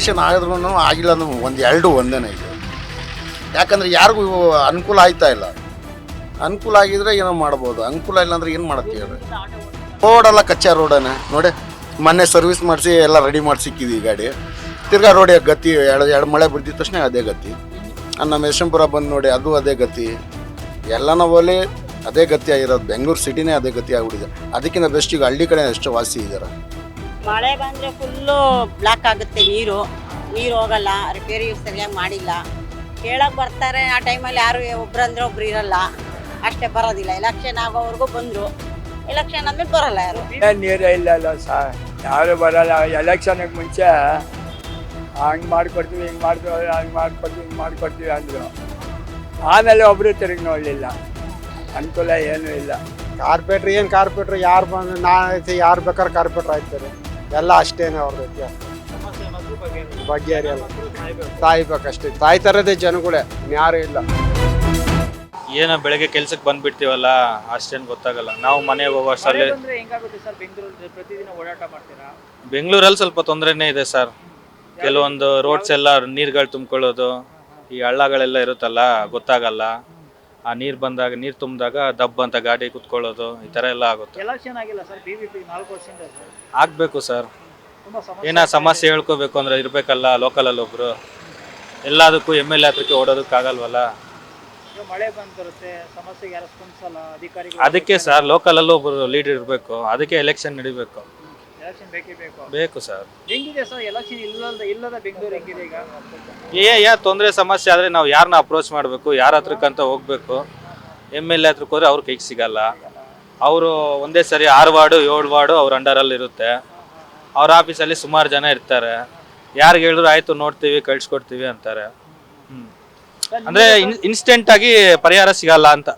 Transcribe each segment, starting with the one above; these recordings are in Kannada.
ಎಲೆಕ್ಷನ್ ಆಗಿದ್ರು ಆಗಿಲ್ಲ ಅಂದ್ರೆ ಒಂದು ಎರಡು ಒಂದೇನೇ ಇದೆ. ಯಾಕಂದ್ರೆ ಯಾರಿಗೂ ಅನುಕೂಲ ಆಯ್ತಾ ಇಲ್ಲ. ಅನುಕೂಲ ಆಗಿದ್ರೆ ಏನೋ ಮಾಡ್ಬೋದು. ಅನುಕೂಲ ಇಲ್ಲ ಅಂದ್ರೆ ಏನು ಮಾಡತ್ತೀವಿ ರೋಡೆಲ್ಲ ಕಚ್ಚಾ ರೋಡನೇ ನೋಡಿ, ಮೊನ್ನೆ ಸರ್ವಿಸ್ ಮಾಡಿಸಿ ಎಲ್ಲ ರೆಡಿ ಮಾಡಿ ಸಿಕ್ಕಿದ್ವಿ ಈ ಗಾಡಿ. ತಿರ್ಗಾ ರೋಡ್ ಗತಿ, ಎರಡು ಎರಡು ಮಳೆ ಬಿದ್ದಿದ ತಕ್ಷಣ ಅದೇ ಗತಿ. ನಮ್ಮ ಯಶವಂತಪುರ ಬಂದು ನೋಡಿ ಅದು ಅದೇ ಗತಿ. ಎಲ್ಲ ನಾವಲ್ಲಿ ಅದೇ ಗತಿ ಆಗಿರೋದು. ಬೆಂಗಳೂರು ಸಿಟಿನೇ ಅದೇ ಗತಿ ಆಗ್ಬಿಟ್ಟಿದೆ. ಅದಕ್ಕಿಂತ ಬೆಸ್ಟ್ ಈಗ ಹಳ್ಳಿ ಕಡೆ ಎಷ್ಟು ವಾಸಿ ಇದ್ದಾರೆ ಮಳೆ ಬಂದರೆ ಫುಲ್ಲು ಬ್ಲಾಕ್ ಆಗುತ್ತೆ ನೀರು. ನೀರು ಹೋಗಲ್ಲ ರಿಪೇರಿ ಸರಿಯಾಗಿ ಮಾಡಿಲ್ಲ. ಕೇಳಕ್ಕೆ ಬರ್ತಾರೆ ಆ ಟೈಮಲ್ಲಿ ಯಾರು ಒಬ್ರು ಅಂದರೆ ಒಬ್ರು ಇರಲ್ಲ. ಅಷ್ಟೇ ಬರೋದಿಲ್ಲ. ಎಲೆಕ್ಷನ್ ಆಗೋವರೆಗೂ ಬಂದರು. ಎಲೆಕ್ಷನ್ ಆದ್ಮೇಲೆ ಬರಲ್ಲ ಯಾರು. ಏನ್ ನೀರೇ ಇಲ್ಲ ಅಲ್ಲ ಸರ್ ಯಾರು ಬರಲ್ಲ. ಎಲೆಕ್ಷನ್ಗೆ ಮುಂಚೆ ಹಂಗೆ ಮಾಡ್ಕೊಡ್ತೀವಿ ಹಿಂಗೆ ಮಾಡ್ತೀವಿ ಹಂಗೆ ಮಾಡ್ಕೊಡ್ತೀವಿ ಹಿಂಗೆ ಮಾಡ್ಕೊಡ್ತೀವಿ ಅಂದರು. ಆಮೇಲೆ ಒಬ್ಬರು ತಿರುಗಿ ನೋಡಲಿಲ್ಲ. ಅನುಕೂಲ ಏನೂ ಇಲ್ಲ. ಕಾರ್ಪೊರೇಟ್ರ್ ಏನು ಕಾರ್ಪೊರೇಟ್ರ್ ಯಾರು ಬಂದು ನಾ ಯಾರು ಬೇಕಾದ್ರೆ ಕಾರ್ಪೊರೇಟ್ರ್ ಆಯ್ತಾರೆ ಎಲ್ಲ ಅಷ್ಟೇನೆ ಅವ್ರದ್ದು ವ್ಯತ್ಯಾಸ ಬೇಕಷ್ಟೇ ತಾಯಿ ತರದೇ ಜನಗಳೇ ಯಾರು ಇಲ್ಲ. ಏನೋ ಬೆಳಗ್ಗೆ ಕೆಲ್ಸಕ್ಕೆ ಬಂದ್ಬಿಡ್ತೀವಲ್ಲ ಅಷ್ಟೇನು ಗೊತ್ತಾಗಲ್ಲ. ನಾವು ಮನೆಗೆ ಹೋಗೋ ಅಷ್ಟರಲ್ಲಿ ಬಂದ್ರೆ ಸರ್ ಬೆಂಗಳೂರಲ್ಲಿ ಪ್ರತಿದಿನ ಓಡಾಟ ಮಾಡ್ತೀರಾ? ಬೆಂಗಳೂರಲ್ಲಿ ಸ್ವಲ್ಪ ತೊಂದರೆನೇ ಇದೆ ಸರ್. ಕೆಲವೊಂದು ರೋಡ್ಸ್ ಎಲ್ಲ ನೀರುಗಳು ತುಂಬ್ಕೊಳ್ಳೋದು ಈ ಹಳ್ಳಗಳೆಲ್ಲ ಇರುತ್ತಲ್ಲ ಗೊತ್ತಾಗಲ್ಲ. ಆ ನೀರು ಬಂದಾಗ ನೀರು ತುಂಬಿದಾಗ ದಬ್ ಅಂತ ಗಾಡಿ ಕುತ್ಕೊಳ್ಳೋದು ಈ ಥರ ಎಲ್ಲ ಆಗುತ್ತೆ. ಎಲೆಕ್ಷನ್ ಆಗಿಲ್ಲ ಸರ್ ನಾಲ್ಕು ವರ್ಷದಿಂದ ಸರ್ ಆಗಬೇಕು ಸರ್. ತುಂಬಾ ಸಮಸ್ಯೆ ಏನೋ ಸಮಸ್ಯೆ ಹೇಳ್ಕೋಬೇಕು ಅಂದ್ರೆ ಇರಬೇಕಲ್ಲ ಲೋಕಲಲ್ಲಿ ಒಬ್ಬರು ಎಲ್ಲದಕ್ಕೂ ಎಂ ಎಲ್ ಎ ಹತ್ರಕ್ಕೆ ಓಡೋದಕ್ಕಾಗಲ್ವಲ್ಲ ಈಗ ಮಳೆ ಬಂದ್ ಬರುತ್ತೆ ಸಮಸ್ಯೆಗೆ ಯಾರು ಸ್ಪಂದಿಸಲ್ಲ ಅಧಿಕಾರಿಗಳು ಅದಕ್ಕೆ ಸರ್ ಲೋಕಲಲ್ಲೂ ಒಬ್ರು ಲೀಡರ್ ಇರಬೇಕು ಅದಕ್ಕೆ ಎಲೆಕ್ಷನ್ ನಡಿಬೇಕು. ಎಲೆಕ್ಷನ್ ಬೇಕೇ ಬೇಕು. ಬೇಕು ಸರ್. ಹೆಂಗಿದೆ ಸರ್ ಎಲೆಕ್ಷನ್ ಇಲ್ಲದ ಇಲ್ಲದ ಬೆಂಗಳೂರು ಹೆಂಗಿದೆ ಈಗ? ಏ ಯಾ ತೊಂದರೆ ಸಮಸ್ಯೆ ಆದರೆ ನಾವು ಯಾರನ್ನ ಅಪ್ರೋಚ್ ಮಾಡಬೇಕು ಯಾರ ಹತ್ರಕ್ಕಂತ ಹೋಗ್ಬೇಕು? ಎಂ ಎಲ್ ಎ ಹತ್ರಕ್ಕೆ ಹೋದ್ರೆ ಅವ್ರ ಕೈಗೆ ಸಿಗಲ್ಲ. ಅವರು ಒಂದೇ ಸರಿ ಆರು ವಾರ್ಡು ಏಳು ವಾರ್ಡು ಅವ್ರ ಅಂಡರಲ್ಲಿ ಇರುತ್ತೆ. ಅವ್ರ ಆಫೀಸಲ್ಲಿ ಸುಮಾರು ಜನ ಇರ್ತಾರೆ. ಯಾರಿಗೆ ಹೇಳಿದ್ರು ಆಯ್ತು ನೋಡ್ತೀವಿ ಕಳ್ಸಿಕೊಡ್ತೀವಿ ಅಂತಾರೆ. ಅಂದ್ರೆ ಇನ್ಸ್ಟೆಂಟ್ ಆಗಿ ಪರಿಹಾರ ಸಿಗಲ್ಲ ಅಂತ.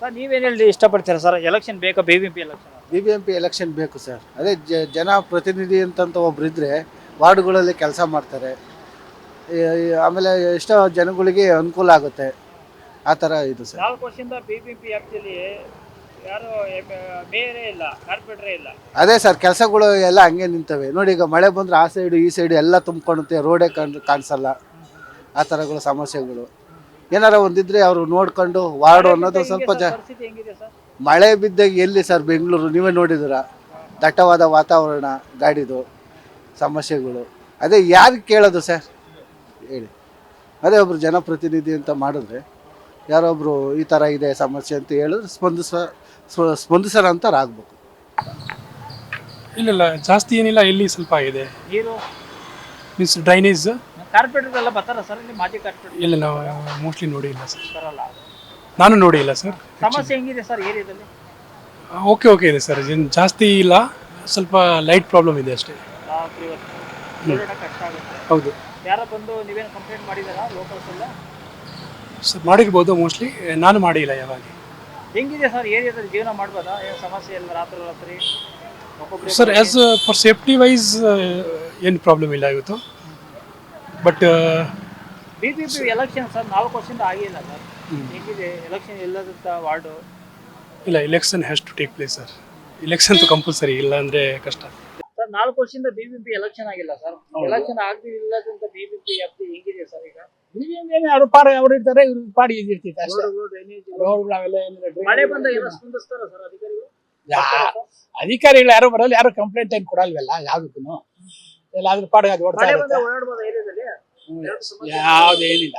ಸರ್ ನೀವೇನು ಹೇಳಿ ಇಷ್ಟಪಡ್ತೀರಾ ಸರ್? ಎಲೆಕ್ಷನ್ ಬೇಕಾ B B P election B B M P election ಬೇಕು ಸರ್ ಅದೇ ಜ- ಜನ ಪ್ರತಿನಿಧಿ ಅಂತಂತ ಒಬ್ರು ಇದ್ರೆ ವಾರ್ಡ್ಗಳಲ್ಲಿ ಕೆಲಸ ಮಾಡ್ತಾರೆ. ಆಮೇಲೆ ಎಷ್ಟೋ ಜನಗಳಿಗೆ ಅನುಕೂಲ ಆಗುತ್ತೆ. ಆ ಥರ ಇದು ಸರ್ ನಾಲ್ಕು ವರ್ಷದಿಂದ ಬಿ ಬಿ ಪಿ ವ್ಯಾಪ್ತಿಯಲ್ಲಿ ಯಾರು ಮೇಯರೇ ಇಲ್ಲ ಕಾರ್ಪೊರೇಟರೇ ಇಲ್ಲ. ಅದೇ ಸರ್ ಕೆಲಸಗಳು ಎಲ್ಲ ಹಂಗೆ ನಿಂತವೆ. ನೋಡಿ ಈಗ ಮಳೆ ಬಂದರೆ ಆ ಸೈಡು ಈ ಸೈಡು ಎಲ್ಲ ತುಂಬ್ಕೊಳುತ್ತೆ ರೋಡೇ ಕಾಣ್ ಕಾಣಿಸಲ್ಲ. ಆ ಥರಗಳು ಸಮಸ್ಯೆಗಳು. ಏನಾರ ಒಂದಿದ್ರೆ ಅವರು ನೋಡ್ಕೊಂಡು ವಾರ್ಡು ಅನ್ನೋದು ಸ್ವಲ್ಪ ಜ ಪರಿಸ್ಥಿತಿ ಹೆಂಗಿದೆ ಸರ್ ಮಳೆ ಬಿದ್ದಾಗ ಎಲ್ಲಿ ಸರ್ ಬೆಂಗಳೂರು? ನೀವೇ ನೋಡಿದಿರ ದಟ್ಟವಾದ ವಾತಾವರಣ ಗಾಡಿದು ಸಮಸ್ಯೆಗಳು. ಅದೇ ಯಾರು ಕೇಳೋದು ಸರ್? ಹೇಳಿ. ಅದೇ ಒಬ್ಬರು ಜನಪ್ರತಿನಿಧಿ ಅಂತ ಮಾಡಿದ್ರೆ ಯಾರೊಬ್ಬರು ಈ ಥರ ಇದೆ ಸಮಸ್ಯೆ ಅಂತ ಹೇಳಿದ್ರೆ ಸ್ಪಂದಿಸ ಸ್ಪಂದಿಸೋಣ ಅಂತ ಆಗ್ಬೇಕು ಇಲ್ಲ ಇಲ್ಲ ಜಾಸ್ತಿ ಏನಿಲ್ಲ ಇಲ್ಲಿ ಸ್ವಲ್ಪ ಇದೆ ನೀರು ಮೀನ್ಸ್ ಡ್ರೈನೇಜ್ ಕಾರ್ಪೊರೇಟರ್ ಎಲ್ಲ ಬರ್ತಾರ ಸರ್? ಇಲ್ಲಿ ಮಾಜಿ ಕಾರ್ಪೊರೇಟರ್ ಇಲ್ಲ ನಾವು ಮೋಸ್ಟ್ಲಿ ನೋಡಿಲ್ಲ ಸರ್. ಬರಲ್ಲ. ನಾನು ನೋಡಿಲ್ಲ ಸರ್ ಸಮಸ್ಯೆ ಹೆಂಗಿದೆ ಸರ್ ಏರಿಯಾದಲ್ಲಿ? ಓಕೆ ಓಕೆ ಇದೆ ಸರ್ ಏನು ಜಾಸ್ತಿ ಇಲ್ಲ ಸ್ವಲ್ಪ ಲೈಟ್ ಪ್ರಾಬ್ಲಮ್ ಇದೆ ಅಷ್ಟೇ. ಹೌದು. ಯಾರೋ ಬಂದು ನೀವೇನು ಕಂಪ್ಲೇಂಟ್ ಮಾಡಿದಾರಾ ಲೋಕಲ್ಸ್ ಎಲ್ಲ? ಸರ್ ಮಾಡಿರ್ಬೋದು ಮೋಸ್ಟ್ಲಿ ನಾನು ಮಾಡಿಲ್ಲ ಯಾವಾಗ ಹೆಂಗಿದೆ ಸರ್ ಏರಿಯಾದಲ್ಲಿ ಜೀವನ ಮಾಡ್ಬೋದಾ? ಏನು ಸಮಸ್ಯೆ ಇಲ್ಲ ರಾತ್ರಿ ರಾತ್ರಿ? ಒಬ್ಬೊಬ್ರೇ sir as for safety wise ಏನು ಪ್ರಾಬ್ಲಮ್ ಇಲ್ಲ ಇವತ್ತು. But B B P election sir ನಾಲ್ಕು ವರ್ಷದಿಂದ ಆಗಿಲ್ಲ ಸರ್ ಹೆಂಗಿದೆ? ಎಲೆಕ್ಷನ್ ಇಲ್ಲದಂತ ವಾರ್ಡು? ಇಲ್ಲ election has to take place sir election ತು ಕಂಪಲ್ಸರಿ ಇಲ್ಲ ಅಂದ್ರೆ ಕಷ್ಟ. ಸರ್ ನಾಲ್ಕು ವರ್ಷದಿಂದ ಬಿಬಿಎಂಪಿ ಎಲೆಕ್ಷನ್ ಆಗಿಲ್ಲ ಸರ್. ಎಲೆಕ್ಷನ್ ಆಗದಿಲ್ಲದಂತ ಬಿ ಬಿ ಪಿ ವ್ಯಾಪ್ತಿ ಹೆಂಗಿದೆ ಸರ್ ಈಗ? ಅವ್ರ ಪಾಡ ಅವ್ರು ಇರ್ತಾರೆ ಇವ್ರ ಪಾಡಿ ಇದಿರ್ತೈತೆ ಅಷ್ಟೇ. ರೋಡ್ಗಳು, ಅವೆಲ್ಲ ಏನಿಲ್ಲ ಮಳೆ ಬಂದಾಗ ಎಲ್ಲ ಸ್ಪಂದಿಸ್ತಾರ ಸರ್ ಅಧಿಕಾರಿಗಳು? ಯಾ- ಅಧಿಕಾರಿಗಳು ಯಾರು ಬರಲ್ಲ ಯಾರು ಕಂಪ್ಲೇಂಟ್ ಏನು ಕೊಡಲ್ವಲ್ಲ ಯಾವ್ದಕ್ಕೂ ಎಲ್ಲ ಅದ್ರ ಪಾಡಿಗೆ ಅದು ಓಡ್ತಾ ಇರುತ್ತೆ. ಯಾವ್ದೇನಿಲ್ಲ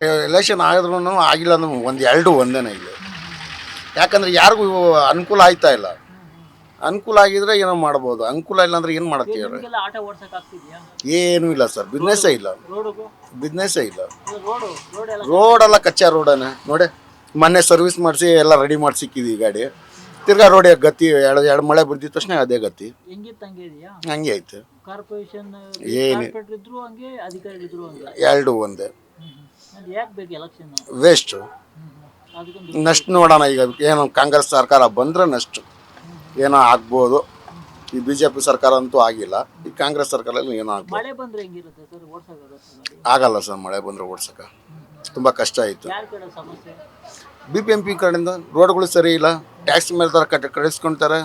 ಎಲೆಕ್ಷನ್ ಆದ್ರೂ ಆಗಿಲ್ಲ ಅಂದ್ರೆ ಒಂದು ಎರಡು ಒಂದೇನೇ ಇದೆ ಯಾಕಂದ್ರೆ ಯಾರಿಗೂ ಇವು ಅನುಕೂಲ ಆಯ್ತಾ ಇಲ್ಲ. ಅನುಕೂಲ ಆಗಿದ್ರೆ ಏನೋ ಮಾಡ್ಬೋದು. ಅನುಕೂಲ ಇಲ್ಲ ಅಂದ್ರೆ ಏನು ಮಾಡ್ತೀವಿ ಏನೂ ಇಲ್ಲ ಸರ್. ಬಿಸ್ನೆಸ್ಸೇ ಇಲ್ಲ. ಬಿಸ್ನೆಸ್ಸೇ ಇಲ್ಲ. ರೋಡು ರೋಡ್ ಎಲ್ಲ ರೋಡೆಲ್ಲ ಕಚ್ಚಾ ರೋಡನೇ. ನೋಡಿ ಮೊನ್ನೆ ಸರ್ವಿಸ್ ಮಾಡಿಸಿ ಎಲ್ಲ ರೆಡಿ ಮಾಡಿ ಸಿಕ್ಕಿದ್ವಿ ಈ ಗಾಡಿ. ತಿರ್ಗಾ ರೋಡ್ ಗತಿ ಎರಡು ಎರಡು ಮಳೆ ಬಿದ್ದಿದ ತಕ್ಷಣ ಅದೇ ಗತಿ. ಹಂಗೆ ಆಯ್ತು. ಏನು. ಎರಡು ಒಂದೇ. ವೇಸ್ಟು ನೆಕ್ಸ್ಟ್ ನೋಡೋಣ ಈಗ ಏನು ಕಾಂಗ್ರೆಸ್ ಸರ್ಕಾರ ಬಂದರೆ ನೆಕ್ಸ್ಟ್ ಏನೋ ಆಗ್ಬೋದು. ಈ ಬಿ ಜೆ ಪಿ ಸರ್ಕಾರ ಅಂತೂ ಆಗಿಲ್ಲ. ಈ ಕಾಂಗ್ರೆಸ್ ಸರ್ಕಾರದಲ್ಲಿ ಏನೋ ಆಗ್ಬೋದು. ಆಗಲ್ಲ ಸರ್ ಮಳೆ ಬಂದರೆ ಓಡ್ಸೋಕೆ. ತುಂಬ ಕಷ್ಟ ಆಯಿತು. ಬಿ ಪಿ ಎಂ ಪಿ ಕಡೆಯಿಂದ ರೋಡ್ಗಳು ಸರಿ ಇಲ್ಲ. ಟ್ಯಾಕ್ಸ್ ಮೇಲೆ ಥರ ಕಟ್ಟಿ ಕಟ್ಟಿಸ್ಕೊಳ್ತಾರೆ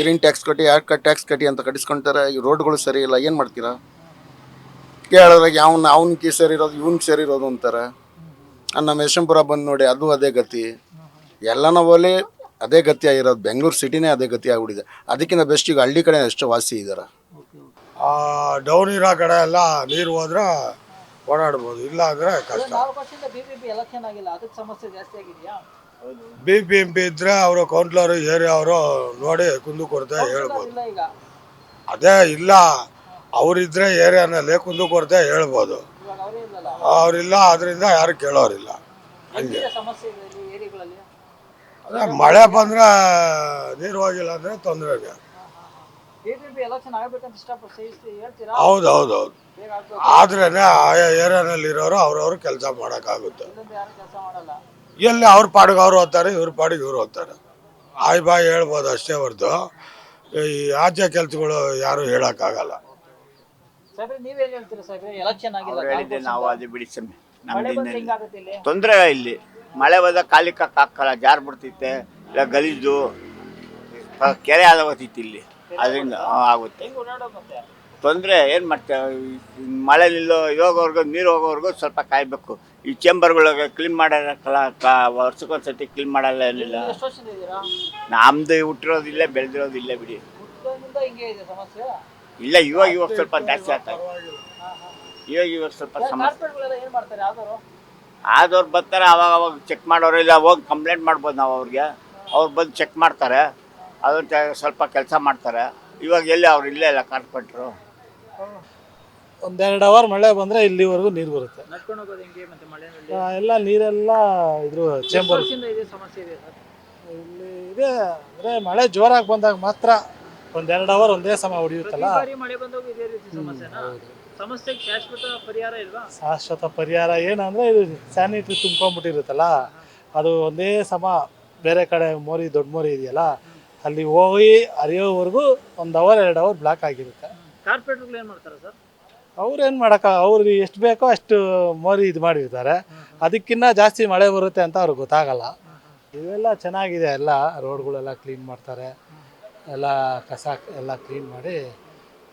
ಏನೇನು ಟ್ಯಾಕ್ಸ್ ಕಟ್ಟಿ ಯಾಕೆ ಟ್ಯಾಕ್ಸ್ ಕಟ್ಟಿ ಅಂತ ಕಟ್ಟಿಸ್ಕೊಳ್ತಾರೆ ಈ ರೋಡ್ಗಳು ಸರಿ ಇಲ್ಲ. ಏನು ಮಾಡ್ತೀರಾ? ಕೇಳಿದ್ರೆ ಯಾವನ್ ಅವನಿಗೆ ಸೇರಿರೋದು ಇವ್ನಿಗೆ ಸೇರಿರೋದು ಅಂತಾರೆ. ನಮ್ಮ ಯಶಂಪುರ ಬಂದು ನೋಡಿ ಅದು ಅದೇ ಗತಿ. ಎಲ್ಲನ ಓಲಿ ಅದೇ ಗತಿ ಆಗಿರೋದು. ಬೆಂಗಳೂರು ಸಿಟಿನೇ ಅದೇ ಗತಿ ಆಗ್ಬಿಟ್ಟಿದೆ. ಅದಕ್ಕಿಂತ ಬೆಸ್ಟ್ ಈಗ ಹಳ್ಳಿ ಕಡೆ ಎಷ್ಟು ವಾಸಿ ಇದ್ದಾರೆ ಡೌನ್ ಇರೋ ಕಡೆ ಎಲ್ಲ ನೀರು ಹೋದ್ರೆ ಓಡಾಡ್ಬೋದು. ಇಲ್ಲ ಅಂದರೆ ಕಷ್ಟ. ನಾಲ್ಕು ವರ್ಷದಿಂದ ಬಿಬಿಎಂಪಿ ಎಲೆಕ್ಷನ್ ಆಗಿಲ್ಲ. ಅದಕ್ಕೆ ಸಮಸ್ಯೆ ಜಾಸ್ತಿ ಆಗಿದೆಯಾ? ಬಿ ಪಿ ಎಂ ಪಿ ಇದ್ರೆ ಅವರು ಕೌನ್ಸಿಲರು ಏರಿಯಾ ಅವರು ನೋಡಿ ಕುಂದು ಕೊಡ್ತಾ ಹೇಳ್ಬೋದು. ಅದೇ ಇಲ್ಲ. ಅವರಿದ್ರೆ ಏರಿಯಾನಲ್ಲಿ ಕುಂದುಕೊರತೆ ಹೇಳ್ಬೋದು. ಅವರಿಲ್ಲ ಅದರಿಂದ ಯಾರು ಕೇಳೋರಿಲ್ಲ. ಹಂಗೆ. ಅದೇ ಮಳೆ ಬಂದರೆ ನೀರು ಹೋಗಿಲ್ಲ ಅಂದರೆ ತೊಂದರೆಗೆ ಹೌದು ಹೌದು ಹೌದು ಆದ್ರೇ ಆಯಾ ಏರಿಯಾನಲ್ಲಿ ಇರೋರು ಅವ್ರವ್ರು ಕೆಲಸ ಮಾಡೋಕ್ಕಾಗುತ್ತೆ. ಎಲ್ಲಿ ಅವ್ರ ಪಾಡಿಗೆ ಅವ್ರು ಓದ್ತಾರೆ ಇವ್ರ ಪಾಡಿಗೆ ಇವ್ರು ಓದ್ತಾರೆ ಆಯ್ ಬಾಯ್ ಹೇಳ್ಬೋದು ಅಷ್ಟೇ ಹೊರತು. ಈ ಆಚೆ ಕೆಲಸಗಳು ಯಾರು ಹೇಳೋಕ್ಕಾಗಲ್ಲ. ಸಾಹೇಬ್ರೆ ನೀವೇನ್ ಹೇಳ್ತೀರಾ ಸಾಹೇಬ್ರೆ? ಎಲೆಕ್ಷನ್ ಆಗಿಲ್ಲ ಅವ್ರು ಹೇಳಿದ್ದೆ ನಾವು ಅದು ಬಿಡಿ ಸ್ವಾಮಿ. ಮಳೆ ಬಂದ್ರೆ ನಮ್ದು ಹಿಂಗಾಗುತ್ತೆ ಇಲ್ಲಿ ತೊಂದರೆ ಇಲ್ಲಿ ಮಳೆ ಹೋದ ಕಾಲಿಕ ಕಾಕಲ್ಲ ಜಾರ್ ಬಿಡ್ತೈತೆ ಇಲ್ಲ ಗಲೀಜು ಕೆರೆ ಆಗೋತೈತಿ ಇಲ್ಲಿ. ಅದರಿಂದ ಆ, ಆಗುತ್ತೆ. ಹೆಂಗ್ ಓಡಾಡೋದು ಮತ್ತೆ? ತೊಂದರೆ ಏನು ಮಾಡ್ತೇವೆ ಮಳೆ ನಿಲ್ಲೋ ಹೋಗೋವರೆಗೂ ನೀರು ಹೋಗೋವರೆಗೂ ಸ್ವಲ್ಪ ಕಾಯಬೇಕು. ಈ ಚೇಂಬರ್ಗಳಿಗೆ ಕ್ಲೀನ್ ಮಾಡೋಕ್ಕಲ್ಲ ವರ್ಷಕ್ಕೊಂದ್ಸತಿ ಕ್ಲೀನ್ ಮಾಡಲ್ಲ ಏನಿಲ್ಲ. ಎಷ್ಟು ವರ್ಷದಿಂದ ಇದ್ದೀರಾ? ನಮ್ದು ಹುಟ್ಟಿರೋದಿಲ್ಲ ಬೆಳೆದಿರೋದಿಲ್ಲ ಬಿಡಿ. ಹುಟ್ಟಿದಾಗಿಂದ ಹಿಂಗೆ ಇದೆ ಸಮಸ್ಯೆ? ಇಲ್ಲ ಇವಾಗ ಇವಾಗ ಸ್ವಲ್ಪ ಜಾಸ್ತಿ ಆಗ್ತದೆ ಇವಾಗ ಇವಾಗ ಸ್ವಲ್ಪ ಸಮಸ್ಯೆ. ಕಾರ್ಪೊರೇಟ್ಗಳೆಲ್ಲ ಏನ್ ಮಾಡ್ತಾರೆ? ಯಾವ್ದಾರು ಆದವ್ರು ಬರ್ತಾರೆ ಅವಾಗ ಅವಾಗ ಚೆಕ್ ಮಾಡೋರು ಇಲ್ಲ ಹೋಗಿ ಕಂಪ್ಲೇಂಟ್ ಮಾಡ್ಬೋದು ನಾವು ಅವ್ರಿಗೆ. ಅವ್ರು ಬಂದು ಚೆಕ್ ಮಾಡ್ತಾರೆ. ಅದನ್ನ ಸ್ವಲ್ಪ ಕೆಲಸ ಮಾಡ್ತಾರೆ. ಇವಾಗ ಎಲ್ಲಿ ಅವ್ರು ಇಲ್ಲೇ ಇಲ್ಲ ಕಾರ್ಪೊರೇಟ್ರು. ಒಂದೆರಡು ಅವರ್ ಮಳೆ ಬಂದ್ರೆ ಇಲ್ಲಿವರೆಗೂ ನೀರು ಬರುತ್ತೆ. ನಡ್ಕೊಂಡು ಹೋಗೋದು ಹೆಂಗೆ ಮತ್ತೆ ಮಳೆನಲ್ಲಿ? ಆ, ಎಲ್ಲ ನೀರೆಲ್ಲ ಇದ್ರ ಚೇಂಬರ್ ವರ್ಷದಿಂದ ಇದೆ ಸಮಸ್ಯೆ ಇದೆ ಸರ್? ಇಲ್ಲಿ ಇದೆ ಅಂದ್ರೆ ಮಳೆ ಜೋರಾಗಿ ಬಂದಾಗ ಮಾತ್ರ ಒಂದೆರಡು ಅವರ್ ಒಂದೇ ಸಮ ಹೊಡಿಯುತ್ತಲ್ಲ ಬಾರಿ ಮಳೆ ಬಂದಾಗ ಇದೇ ರೀತಿ ಸಮಸ್ಯೆನಾ? ಸಮಸ್ಯೆಗೆ ಶಾಶ್ವತ ಪರಿಹಾರ ಇಲ್ವಾ? ಶಾಶ್ವತ ಪರಿಹಾರ ಏನಂದ್ರೆ ಇದು ಸ್ಯಾನಿಟ್ರಿ ತುಂಬ್ಕೊಂಡ್ಬಿಟ್ಟಿರುತ್ತಲ್ಲ? ಅದು ಒಂದೇ ಸಮ ಬೇರೆ ಕಡೆ ಮೋರಿ ದೊಡ್ಡ ಮೋರಿ ಇದೆಯಲ್ಲ? ಅಲ್ಲಿ ಹೋಗಿ ಅರಿಯೋವರೆಗೂ ಒಂದು ಅವರ್ ಎರಡು ಅವರ್ ಬ್ಲಾಕ್ ಆಗಿರುತ್ತೆ. ಕಾರ್ಪೊರೇಟ್ಗಳು ಏನ್ ಮಾಡ್ತಾರೆ ಸರ್? ಅವ್ರು ಏನು ಮಾಡಕ್ಕ? ಅವ್ರು ಎಷ್ಟು ಬೇಕೋ ಅಷ್ಟು ಮೋರಿ ಇದು ಮಾಡಿರ್ತಾರೆ. ಅದಕ್ಕಿನ್ನ ಜಾಸ್ತಿ ಮಳೆ ಬರುತ್ತೆ ಅಂತ ಅವ್ರಿಗೆ ಗೊತ್ತಾಗಲ್ಲ. ಇವೆಲ್ಲ ಚೆನ್ನಾಗಿದೆ ಎಲ್ಲ ರೋಡ್ಗಳೆಲ್ಲ ಕ್ಲೀನ್ ಮಾಡ್ತಾರೆ. ಎಲ್ಲ ಕಸ ಎಲ್ಲ ಕ್ಲೀನ್ ಮಾಡಿ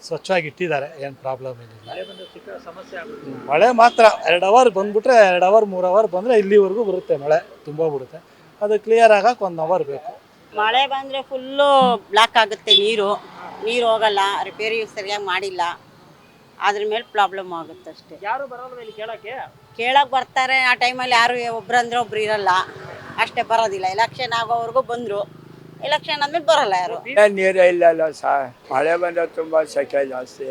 ಸ್ವಚ್ಛವಾಗಿ ಇಟ್ಟಿದ್ದಾರೆ ಏನು ಪ್ರಾಬ್ಲಮ್ ಏನಿಲ್ಲ. ಮಳೆ ಬಂದ ಚಿಕ್ಕ ಸಮಸ್ಯೆ ಆಗುತ್ತೆ. ಮಳೆ ಮಾತ್ರ. ಎರಡು ಅವರ್ ಬಂದ್ಬಿಟ್ರೆ ಎರಡು ಅವರ್ ಮೂರು ಅವರ್ ಬಂದರೆ ಇಲ್ಲಿವರೆಗೂ ಬರುತ್ತೆ ಮಳೆ ತುಂಬ ಬಿಡುತ್ತೆ ಅದು ಕ್ಲಿಯರ್ ಆಗಕ್ಕೆ ಒಂದು ಅವರ್ ಬೇಕು. ಮಳೆ ಬಂದರೆ ಫುಲ್ಲು ಬ್ಲಾಕ್ ಆಗುತ್ತೆ ನೀರು. ನೀರು ಹೋಗಲ್ಲ ರಿಪೇರಿ ಸರಿಯಾಗಿ ಮಾಡಿಲ್ಲ. ಅದ್ರ ಮೇಲೆ ಪ್ರಾಬ್ಲಮ್ ಆಗುತ್ತೆ ಅಷ್ಟೇ. ಯಾರು ಬರಲ್ಲ ಇಲ್ಲಿ ಕೇಳಕ್ಕೆ? ಕೇಳಕ್ಕೆ ಬರ್ತಾರೆ ಆ ಟೈಮಲ್ಲಿ ಯಾರು ಒಬ್ರು ಅಂದ್ರೆ ಒಬ್ರು ಇರಲ್ಲ. ಅಷ್ಟೇ ಬರೋದಿಲ್ಲ. ಎಲೆಕ್ಷನ್ ಆಗೋವರೆಗೂ ಬಂದರು. ಎಲೆಕ್ಷನ್ ಆದ್ಮೇಲೆ ಬರಲ್ಲ ಯಾರು? ಏನ್ ನೀರೇ ಇಲ್ಲ ಅಲ್ಲ ಸಾ ಮಳೆ ಬಂದ್ರೆ ತುಂಬಾ ಸೆಕೆ ಜಾಸ್ತಿ.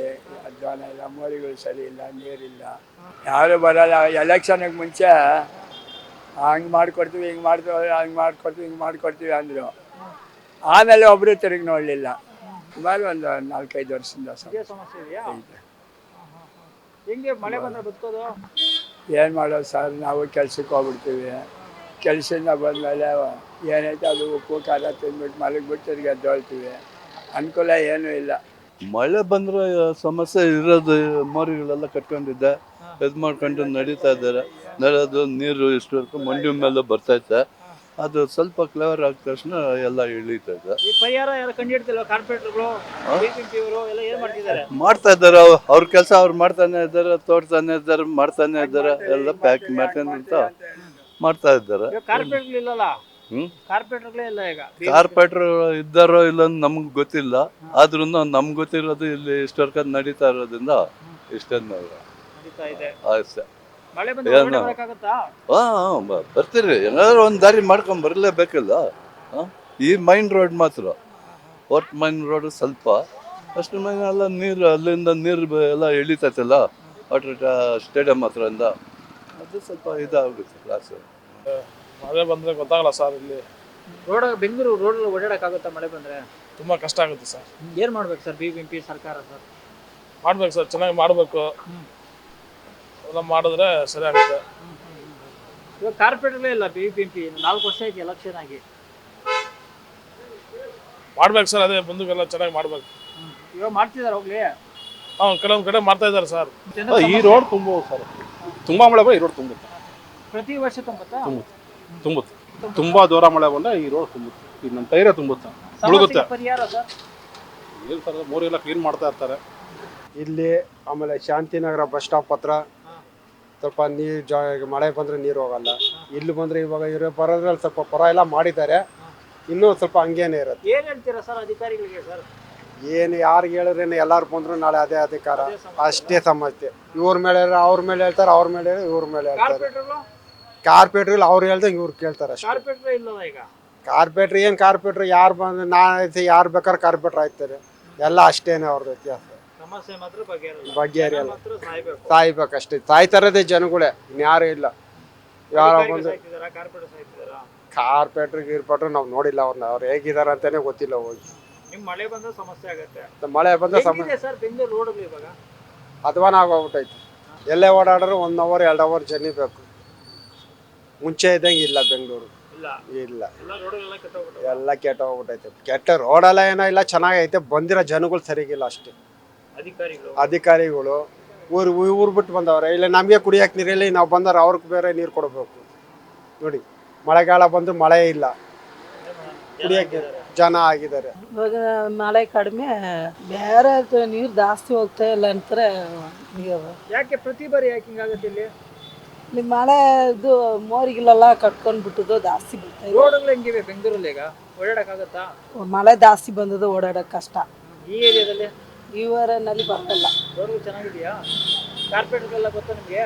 ಅಧ್ವಾನ ಇಲ್ಲ ಮೋರಿಗಳು ಸರಿ ಇಲ್ಲ ನೀರಿಲ್ಲ. ಯಾರು ಬರಲ್ಲ ಎಲೆಕ್ಷನ್ಗೆ ಮುಂಚೆ ಹಂಗೆ ಮಾಡ್ಕೊಡ್ತೀವಿ ಹಿಂಗೆ ಮಾಡ್ತೀವಿ ಹಂಗೆ ಮಾಡ್ಕೊಡ್ತೀವಿ ಹಿಂಗೆ ಮಾಡ್ಕೊಡ್ತೀವಿ ಅಂದರು. ಆಮೇಲೆ ಒಬ್ಬರು ತಿರುಗಿ ನೋಡಲಿಲ್ಲ. ಸುಮಾರು ಒಂದು ನಾಲ್ಕೈದು ವರ್ಷದಿಂದ ಸಮಸ್ಯೆ ಇದೆಯಾ? ಹೆಂಗೆ ಮಳೆ ಬಂದ್ರೆ ಬದುಕೋದು? ಏನು ಮಾಡೋದು ಸರ್ ನಾವು ಕೆಲ್ಸಕ್ಕೆ ಹೋಗ್ಬಿಡ್ತೀವಿ. ಕೆಲಸದಿಂದ ಬಂದಮೇಲೆ ಏನೈತೆ ಅದು ಉಪ್ಪು ಖಾರ ತಿಂದ್ಬಿಟ್ಟು ಮಲಗಿಬಿಟ್ಟು ತಿರ್ಗಿ ಎದ್ದೊಳ್ತೀವಿ. ಅನುಕೂಲ ಏನೂ ಇಲ್ಲ. ಮಳೆ ಬಂದ್ರೆ ಸಮಸ್ಯೆ ಇರೋದು ಮೋರಿಗಳೆಲ್ಲ ಕಟ್ಕೊಂಡಿದ್ದೆ. ಇದು ಮಾಡ್ಕೊಂಡು ನಡೀತಾ ಇದ್ದಾರೆ. ನಡೆಯೋದು ನೀರು ಇಷ್ಟವರೆಗೂ ಮಂಡಿ ಮೇಲೆ ಬರ್ತೈತೆ ಅದು ಸ್ವಲ್ಪ ಕ್ಲವರ್ ಆದ ತಕ್ಷಣ ಎಲ್ಲ ಇಳೀತೈತೆ ಈ ಪರಿಹಾರ ಯಾರು ಎಲ್ಲ ಏನ್ ಮಾಡ್ತಿದ್ದಾರೆ? ಮಾಡ್ತಾ ಇದ್ದಾರೆ. ಅವ್ರ ಕೆಲಸ ಅವ್ರು ಮಾಡ್ತಾನೆ ಇದ್ದಾರೆ ತೋಡ್ತಾನೆ ಇದ್ದಾರೆ ಮಾಡ್ತಾನೆ ಇದ್ದಾರೆ ಎಲ್ಲ ಪ್ಯಾಕ್ ಮಾಡ್ಕೊಂಡು ಮಾಡ್ತಾ ಇದ್ದಾರೆ. ಕಾರ್ಪೆಟರ್ ಕಾರ್ಪೊರೇಟ್ಗಳು ಇಲ್ಲಲ್ಲ? ಹ್ಮ್. ಕಾರ್ಪೊರೇಟ್ಗಳೇ ಇಲ್ಲ ಈಗ. ಕಾರ್ಪೊರೇಟರ್ ಇದ್ದಾರೋ ಇಲ್ಲ ನಮ್ಗೆ ಗೊತ್ತಿಲ್ಲ. ಆದ್ರೂ ನಮ್ಗೆ ಗೊತ್ತಿರೋದು ಇಲ್ಲಿ ಇಷ್ಟರ್ಕ ನಡೀತಾ ಇರೋದ್ರಿಂದ ಇಷ್ಟೇ ನಡೀತಾ ಇದೆ. ಆಸೆ ಮಳೆ ಬಂದ್ರೆ ಏನು? ಹೊರಗಡೆ ಬರಕ್ಕಾಗತ್ತಾ? ಹಾ ಹಾ, ಬ- ಬರ್ತೀರಿ. ಏನಾದ್ರು ಒಂದು ದಾರಿ ಮಾಡ್ಕೊಂಡ್ ಬರಲೇಬೇಕಲ್ಲ? ಈ ಮೈನ್ ರೋಡ್ ಮಾತ್ರ. ಹೊರ್ಟ್ ಮೈನ್ ರೋಡ್ ಸ್ವಲ್ಪ. ಅಷ್ಟು ಮೈನ್ ಎಲ್ಲ ನೀರು ಅಲ್ಲಿಂದ ನೀರು ಎಲ್ಲ ಎಳಿತೈತಲ್ಲ? ವಾಟರ್ ಸ್ಟೇಡಿಯಂ ಹತ್ರ ಅದು ಸ್ವಲ್ಪ ಇದಾಗುತ್ತೆ ಕ್ಲಾಸ್ ಮಳೆ ಬಂದರೆ ಗೊತ್ತಾಗಲ್ಲ ಸರ್ ಇಲ್ಲಿ. ರೋಡ್ ಬೆಂಗಳೂರು ರೋಡ್ ಓಡಾಡಕ್ಕಾಗುತ್ತಾ ಮಳೆ ಬಂದ್ರೆ? ತುಂಬ ಕಷ್ಟ ಆಗುತ್ತೆ ಸರ್. ಏನ್ ಮಾಡ್ಬೇಕು ಸರ್ ಬಿ ಬಿಬಿಎಂಪಿ ಸರ್ಕಾರ ಸರ್ ಮಾಡ್ಬೇಕು ಸರ್ ಚೆನ್ನಾಗಿ ಮಾಡಬೇಕು. ಎಲ್ಲ ಮಾಡಿದ್ರೆ ಸರಿ ಆಗುತ್ತೆ. ಇವಾಗ ಕಾರ್ಪೊರೇಟ್ಗಳೇ ಇಲ್ಲ ಬಿಬಿಎಂಪಿ ನಾಲ್ಕು ವರ್ಷ ಆಯ್ತು ಎಲೆಕ್ಷನ್ ಆಗಿ. ಮಾಡ್ಬೇಕು ಸರ್ ಅದೇ ಮುಂದಕ್ಕೆಲ್ಲ ಚೆನ್ನಾಗಿ ಮಾಡ್ಬೇಕು. ಇವಾಗ ಮಾಡ್ತಿದಾರೆ ಹೋಗ್ಲಿ. ಹಾಂ ಕೆಲವೊಂದು ಕಡೆ ಮಾಡ್ತಾ ಇದ್ದಾರೆ ಸರ್. ಈ ರೋಡ್ ತುಂಬ ಸರ್ ತುಂಬ ಮಳೆ ಬಂದ್ರೆ ಈ ರೋಡ್ ತುಂಬುತ್ತೆ. ಪ್ರತಿ ವರ್ಷ ತುಂಬುತ್ತಾ? ತುಂಬುತ್ತೆ. ತುಂಬಾ ದೂರ ಮಳೆ ಬಂದ್ರೆ ಈ ರೋಡ್ ತುಂಬುತ್ತೆ. ಈ ನಮ್ಮ ಟೈರೇ ತುಂಬುತ್ತೆ. ಸಮಸ್ಯೆಗೆ ಪರಿಹಾರ ಸರ್ ಏನು ಸರ್ ಕ್ಲೀನ್ ಮಾಡ್ತಾ ಇರ್ತಾರೆ. ಇಲ್ಲಿ ಆಮೇಲೆ ಶಾಂತಿನಗರ ಬಸ್ ಸ್ಟಾಪ್ ಹತ್ರ ಸ್ವಲ್ಪ ನೀರು ಜಾ ಮಳೆ ಬಂದರೆ ನೀರು ಹೋಗಲ್ಲ. ಇಲ್ಲಿ ಬಂದರೆ ಇವಾಗ ಇರೋ ಬರೋದ್ರಲ್ಲಿ ಸ್ವಲ್ಪ ಪರ ಎಲ್ಲ ಮಾಡಿದ್ದಾರೆ. ಇನ್ನೂ ಸ್ವಲ್ಪ ಹಂಗೇನೆ ಇರುತ್ತೆ. ಏನ್ ಹೇಳ್ತೀರಾ ಸರ್ ಅಧಿಕಾರಿಗಳಿಗೆ ಸರ್? ಏನು ಯಾರಿಗೆ ಹೇಳಿದ್ರೇನು ಎಲ್ಲರೂ ಬಂದ್ರು ನಾಳೆ ಅದೇ ಅಧಿಕಾರ. ಅಷ್ಟೇ ಸಮಸ್ಯೆ. ಇವ್ರ ಮೇಲೆ ಹೇಳಿದ್ರೆ ಅವ್ರ ಮೇಲೆ ಹೇಳ್ತಾರೆ ಅವ್ರ ಮೇಲೆ ಹೇಳಿದ್ರೆ ಇವ್ರ ಮೇಲೆ ಹೇಳ್ತಾರೆ ಕಾರ್ಪೊರೇಟ್ರಲ್ಲಿ ಅವ್ರು ಹೇಳ್ದಂಗೆ ಇವ್ರು ಕೇಳ್ತಾರೆ ಅಷ್ಟೇ. ಕಾರ್ಪೊರೇಟರ್ ಇಲ್ಲದ ಈಗ? ಕಾರ್ಪೊರೇಟ್ರ್ ಏನು ಕಾರ್ಪೊರೇಟ್ರ್ ಯಾರು ಬಂದು ನಾನು ಯಾರು ಬೇಕಾದ್ರೆ ಕಾರ್ಪೊರೇಟ್ರ್ ಆಯ್ತಾರೆ ಎಲ್ಲ ಅಷ್ಟೇನೆ ಅವ್ರದ್ದು ವ್ಯತ್ಯಾಸ ಸಮಸ್ಯೆ ಮಾತ್ರ ಅಷ್ಟೇ ಬಗೆಹರಿಯಲ್ಲ. ಮಾತ್ರ ಸಾಯ್ಬೇಕು. ಸಾಯ್ಬೇಕಷ್ಟೇ ಸಾಯ್ತಾರದೇ ಜನಗಳೇ ಇನ್ಯಾರು ಇಲ್ಲ. ಯಾರೋ ಬಂದು ಸಾಯ್ತಿದಾರಾ? ಕಾರ್ಪೊರೇಟರ್ ಸಾಯ್ತಿದಾರಾ? ಕಾರ್ಪೊರೇಟ್ರ್ ಗೀರ್ಪಟ್ರು ನಾವು ನೋಡಿಲ್ಲ ಅವ್ರನ್ನ ಅವ್ರು ಹೇಗಿದ್ದಾರೆ ಅಂತಾನೆ ಗೊತ್ತಿಲ್ಲ ಹೋಗಿ. ನಿಮ್ ಮಳೆ ಬಂದ ಸಮಸ್ಯೆ ಆಗತ್ತೆ. ಮಳೆ ಬಂದ ಸಮ ಹೆಂಗಿದೆ ಸರ್ ಬೆಂಗಳೂರು ರೋಡ್ಗಳು ಇವಾಗ? ಅಧ್ವಾನ ಆಗೋಗ್ಬಿಟ್ಟೈತೆ ಎಲ್ಲೇ ಓಡಾಡಿದ್ರು ಒನ್ ಅವರ್ ಎರಡು ಅವರ್ ಜರ್ನಿ ಬೇಕು. ಮುಂಚೆ ಇದ್ದಂಗೆ ಇಲ್ಲ ಬೆಂಗಳೂರು. ಇಲ್ಲ. ಇಲ್ಲ. ಎಲ್ಲ ಕೆಟ್ಟ ಹೋಗ್ಬಿಟ್ಟೈತೆ. ಕೆಟ್ಟ ರೋಡೆಲ್ಲ ಏನೋ ಇಲ್ಲ ಚೆನ್ನಾಗೈತೆ. ಬಂದಿರೋ ಜನಗಳು ಸರಿಗಿಲ್ಲ ಅಷ್ಟೇ. ಅಧಿಕಾರಿಗಳು. ಅಧಿಕಾರಿಗಳು ಊರು ಊರು ಬಿಟ್ಟು ಬಂದವ್ರೆ. ಇಲ್ಲ ನಮಗೆ ಕುಡಿಯೋಕೆ ನೀರಿಲ್ಲ ನಾವು ಬಂದವ್ರೆ ಅವ್ರಿಗೆ ಬೇರೆ ನೀರು ಕೊಡಬೇಕು. ನೋಡಿ ಮಳೆಗಾಲ ಬಂದು ಮಳೆ ಇಲ್ಲ. ಕುಡಿಯೋಕೆ ಜನ ಆಗಿದ್ದಾರೆ. ಇವಾಗ ಮಳೆ ಕಡಿಮೆ ಬೇರೆ ನೀರು ಜಾಸ್ತಿ ಹೋಗ್ತಾ ಇಲ್ಲ ಅಂತಾರೆ ಯಾಕೆ ಪ್ರತಿ ಬಾರಿ ಯಾಕೆ ಹಿಂಗಾಗುತ್ತೆ ಇಲ್ಲಿ? ಇಲ್ಲಿ ಮನೆ ಇದು ಮೋರಿಗಿಲೆಲ್ಲ ಕಟ್ಕೊಂಡು ಬಿಟ್ಟದ್ದು ಜಾಸ್ತಿ ಬೀಳ್ತಾ ರೋಡ್ಗಳು ಹೆಂಗಿವೆ? ಬೆಂಗಳೂರಲ್ಲಿ ಈಗ? ಓಡಾಡಕ್ಕಾಗತ್ತಾ? ಮಳೆ ಜಾಸ್ತಿ ಬಂದದ್ದು ಓಡಾಡೋಕೆ ಕಷ್ಟ. ಈ ಏರಿಯಾದಲ್ಲಿ? ಈ ಊರಿನಲ್ಲಿ ಬರ್ತಲ್ಲ. ರೋಡ್ಗಳು ಚೆನ್ನಾಗಿದೆಯಾ? ಕಾರ್ಪೊರೇಟರ್ಗೆಲ್ಲ ಗೊತ್ತಾ ನಿಮಗೆ?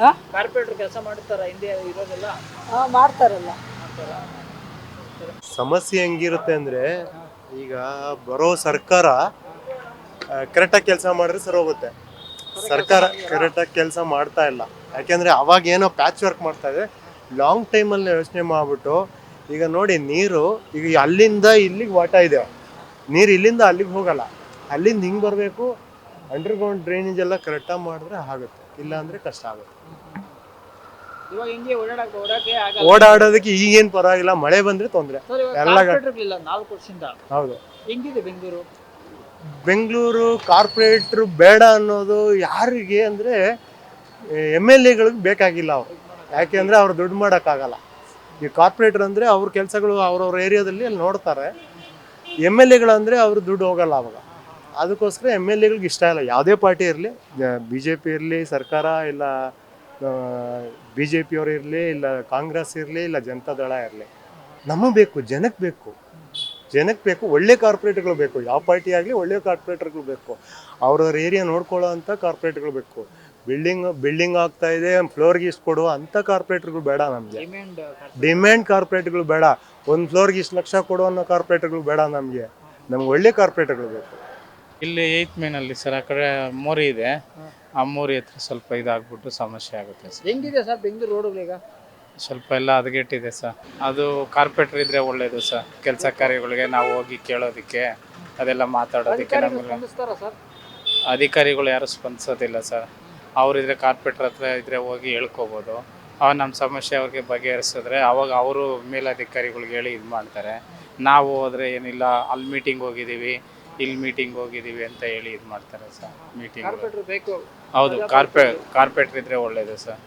ಹಾ? ಕಾರ್ಪೊರೇಟರ್ ಕೆಲಸ ಮಾಡ್ತಾರ ಹಿಂದೆ ಇರೋದೆಲ್ಲ? ಹಾಂ ಮಾಡ್ತಾರಲ್ಲ. ಮಾಡ್ತಾರಾ? ಸಮಸ್ಯೆ ಹೆಂಗಿರುತ್ತೆ ಅಂದರೆ ಈಗ ಬರೋ ಸರ್ಕಾರ ಕರೆಕ್ಟಾಗಿ ಕೆಲಸ ಮಾಡಿದ್ರೆ ಸರಿ ಹೋಗುತ್ತೆ. ಸರ್ಕಾರ ಕರೆಕ್ಟಾಗಿ ಕೆಲಸ ಮಾಡ್ತಾ ಇಲ್ಲ. ಯಾಕೆಂದರೆ ಅವಾಗ ಏನೋ ಪ್ಯಾಚ್ ವರ್ಕ್ ಮಾಡ್ತಾ ಇದೆ. ಲಾಂಗ್ ಟೈಮಲ್ಲಿ ಯೋಚನೆ ಮಾಡಿಬಿಟ್ಟು ಈಗ ನೋಡಿ ನೀರು ಈಗ ಅಲ್ಲಿಂದ ಇಲ್ಲಿಗೆ ವಾಟ ಇದೆ. ನೀರು ಇಲ್ಲಿಂದ ಅಲ್ಲಿಗೆ ಹೋಗಲ್ಲ. ಅಲ್ಲಿಂದ ಹಿಂಗೆ ಬರಬೇಕು ಅಂಡರ್ಗ್ರೌಂಡ್ ಡ್ರೈನೇಜ್ ಎಲ್ಲ ಕರೆಕ್ಟಾಗಿ ಮಾಡಿದ್ರೆ ಆಗುತ್ತೆ. ಇಲ್ಲ ಅಂದರೆ ಕಷ್ಟ ಆಗುತ್ತೆ. ಓಡಾಡೋದಕ್ಕೆ ಈಗೇನು ಪರವಾಗಿಲ್ಲ. ಮಳೆ ಬಂದರೆ ತೊಂದರೆ. ಎಲ್ಲ ಹೌದು. ಬೆಂಗಳೂರು? ಕಾರ್ಪೊರೇಟ್ರು ಬೇಡ ಅನ್ನೋದು ಯಾರಿಗೆ ಅಂದರೆ ಎಂ ಎಲ್ ಎಗಳಿಗೆ ಬೇಕಾಗಿಲ್ಲ ಅವರು. ಯಾಕೆ ಅಂದರೆ ಅವ್ರು ದುಡ್ಡು ಮಾಡೋಕ್ಕಾಗಲ್ಲ. ಈ ಕಾರ್ಪೊರೇಟರ್ ಅಂದರೆ ಅವ್ರ ಕೆಲಸಗಳು ಅವ್ರವ್ರ ಏರಿಯಾದಲ್ಲಿ ಅಲ್ಲಿ ನೋಡ್ತಾರೆ. ಎಂ ಎಲ್ ಎಗಳಂದರೆ ಅವರು ದುಡ್ಡು ಹೋಗಲ್ಲ ಅವಾಗ. ಅದಕ್ಕೋಸ್ಕರ ಎಂ ಎಲ್ ಎಗಳಿಗೆ ಇಷ್ಟ ಇಲ್ಲ. ಯಾವುದೇ ಪಾರ್ಟಿ ಇರಲಿ ಬಿ ಜೆ ಪಿ ಇರಲಿ, ಸರ್ಕಾರ ಇಲ್ಲ ಬಿ ಜೆ ಪಿಯವ್ರು ಇರಲಿ, ಇಲ್ಲ ಕಾಂಗ್ರೆಸ್ ಇರಲಿ, ಇಲ್ಲ ಜನತಾದಳ ಇರಲಿ. ನಮಗೆ ಬೇಕು, ಜನಕ್ಕೆ ಬೇಕು. ಜನಕ್ಕೆ ಬೇಕು, ಒಳ್ಳೆ ಕಾರ್ಪೊರೇಟ್ಗಳು ಬೇಕು. ಯಾವ ಪಾರ್ಟಿ ಆಗಲಿ ಒಳ್ಳೆ ಕಾರ್ಪೊರೇಟರ್ಗಳು ಬೇಕು. ಅವ್ರವ್ರ ಏರಿಯಾ ನೋಡ್ಕೊಳ್ಳೋ ಅಂಥ ಕಾರ್ಪೊರೇಟ್ಗಳು ಬೇಕು. ಬಿಲ್ಡಿಂಗ್ ಬಿಲ್ಡಿಂಗ್ ಆಗ್ತಾ ಇದೆ ಫ್ಲೋರ್ಗೆ ಇಷ್ಟು ಕೊಡುವ ಅಂಥ ಕಾರ್ಪೊರೇಟ್ಗಳು ಬೇಡ ನಮಗೆ. ಡಿಮ್ಯಾಂಡ್ ಕಾರ್ಪೊರೇಟ್ಗಳು ಬೇಡ. ಒಂದು ಫ್ಲೋರ್ಗೆ ಇಷ್ಟು ಲಕ್ಷ ಕೊಡು ಅನ್ನೋ ಕಾರ್ಪೊರೇಟ್ಗಳು ಬೇಡ ನಮಗೆ. ನಮ್ಗೆ ಒಳ್ಳೆ ಕಾರ್ಪೊರೇಟ್ಗಳು ಬೇಕು. ಇಲ್ಲಿ ಏಯ್ತ್ ಮೇನಲ್ಲಿ ಸರ್ ಆ ಕಡೆ ಮೋರಿ ಇದೆ. ಆ ಮೋರಿ ಹತ್ರ ಸ್ವಲ್ಪ ಇದಾಗ್ಬಿಟ್ಟು ಸಮಸ್ಯೆ ಆಗುತ್ತೆ ಸರ್ ಹೆಂಗಿದೆ ಸರ್ ಬೆಂಗಳೂರು ರೋಡುಗಳೀಗ ಸ್ವಲ್ಪ ಎಲ್ಲ ಹದಗೆಟ್ಟಿದೆ ಸರ್ ಅದು ಕಾರ್ಪೊರೇಟರ್ ಇದ್ರೆ ಒಳ್ಳೇದು ಸರ್ ಕೆಲಸ ಕಾರ್ಯಗಳಿಗೆ ನಾವು ಹೋಗಿ ಕೇಳೋದಕ್ಕೆ ಅದೆಲ್ಲ ಮಾತಾಡೋದಕ್ಕೆ ನಮಗೆ ಅಧಿಕಾರಿಗಳು ಯಾರು ಸ್ಪಂದಿಸೋದಿಲ್ಲ ಸರ್ ಅವರಿದ್ರೆ ಕಾರ್ಪೊರೇಟರ್ ಹತ್ರ ಇದ್ರೆ ಹೋಗಿ ಹೇಳ್ಕೋಬೋದು. ಅವಾಗ ನಮ್ಮ ಸಮಸ್ಯೆ ಅವ್ರಿಗೆ ಬಗೆಹರಿಸಿದ್ರೆ ಅವಾಗ ಅವರು ಮೇಲಧಿಕಾರಿಗಳಿಗೆ ಹೇಳಿ ಇದು ಮಾಡ್ತಾರೆ. ನಾವು ಹೋದರೆ ಏನಿಲ್ಲ ಅಲ್ಲಿ ಮೀಟಿಂಗ್ ಹೋಗಿದ್ದೀವಿ ಇಲ್ಲಿ ಮೀಟಿಂಗ್ ಹೋಗಿದ್ದೀವಿ ಅಂತ ಹೇಳಿ ಇದು ಮಾಡ್ತಾರೆ ಸರ್ ಮೀಟಿಂಗ್ ಬೇಕು. ಹೌದು ಕಾರ್ಪೆ ಕಾರ್ಪೆಟ್ರ್ ಇದ್ರೆ ಒಳ್ಳೇದು ಸರ್.